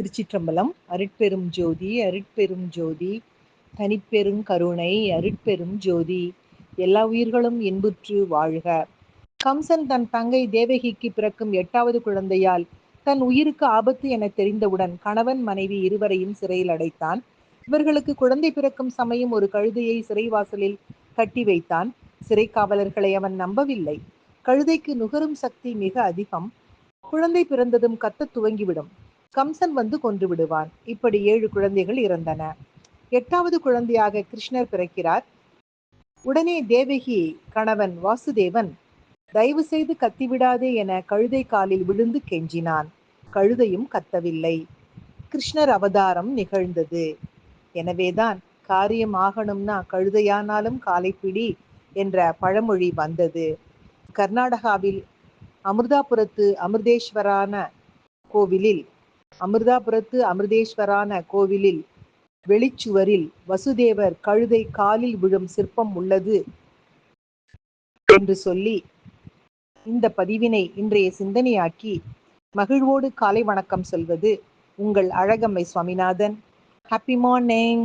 திருச்சிற்றம்பலம் அருட்பெரும் ஜோதி அருட்பெரும் ஜோதி தனிப்பெரும் கருணை அருட்பெரும் ஜோதி எல்லா உயிர்களும் இன்புற்று வாழ்க. கம்சன் தன் தங்கை தேவகிக்கு பிறக்கும் எட்டாவது குழந்தையால் தன் உயிருக்கு ஆபத்து என தெரிந்தவுடன் கணவன் மனைவி இருவரையும் சிறையில் அடைத்தான். இவர்களுக்கு குழந்தை பிறக்கும் சமயம் ஒரு கழுதையை சிறைவாசலில் கட்டி வைத்தான். சிறை காவலர்களை அவன் நம்பவில்லை. கழுதைக்கு நுகரும் சக்தி மிக அதிகம். குழந்தை பிறந்ததும் கத்த துவங்கிவிடும். கம்சன் வந்து கொன்று விடுவான். இப்படி ஏழு குழந்தைகள் இறந்தன. எட்டாவது குழந்தையாக கிருஷ்ணர் பிறக்கிறார். உடனே தேவகி கணவன் வாசுதேவன் தயவு செய்து கத்திவிடாதே என கழுதை காலில் விழுந்து கெஞ்சினான். கழுதையும் கத்தவில்லை. கிருஷ்ணர் அவதாரம் நிகழ்ந்தது. எனவேதான் காரியம் ஆகணும்னா கழுதையானாலும் காலைப்பிடி என்ற பழமொழி வந்தது. கர்நாடகாவில் அமிர்தாபுரத்து அமிர்தேஸ்வரான கோவிலில் அமிர்தாபுரத்து அமிர்தேஸ்வரான கோவிலில் வெளிச்சுவரில் வசுதேவர் கழுதை காலில் விழும் சிற்பம் உள்ளது என்று சொல்லி இந்த பதிவினை இன்றைய சிந்தனையாக்கி மகிழ்வோடு காலை வணக்கம் சொல்வது உங்கள் அழகம்மை சுவாமிநாதன். Happy morning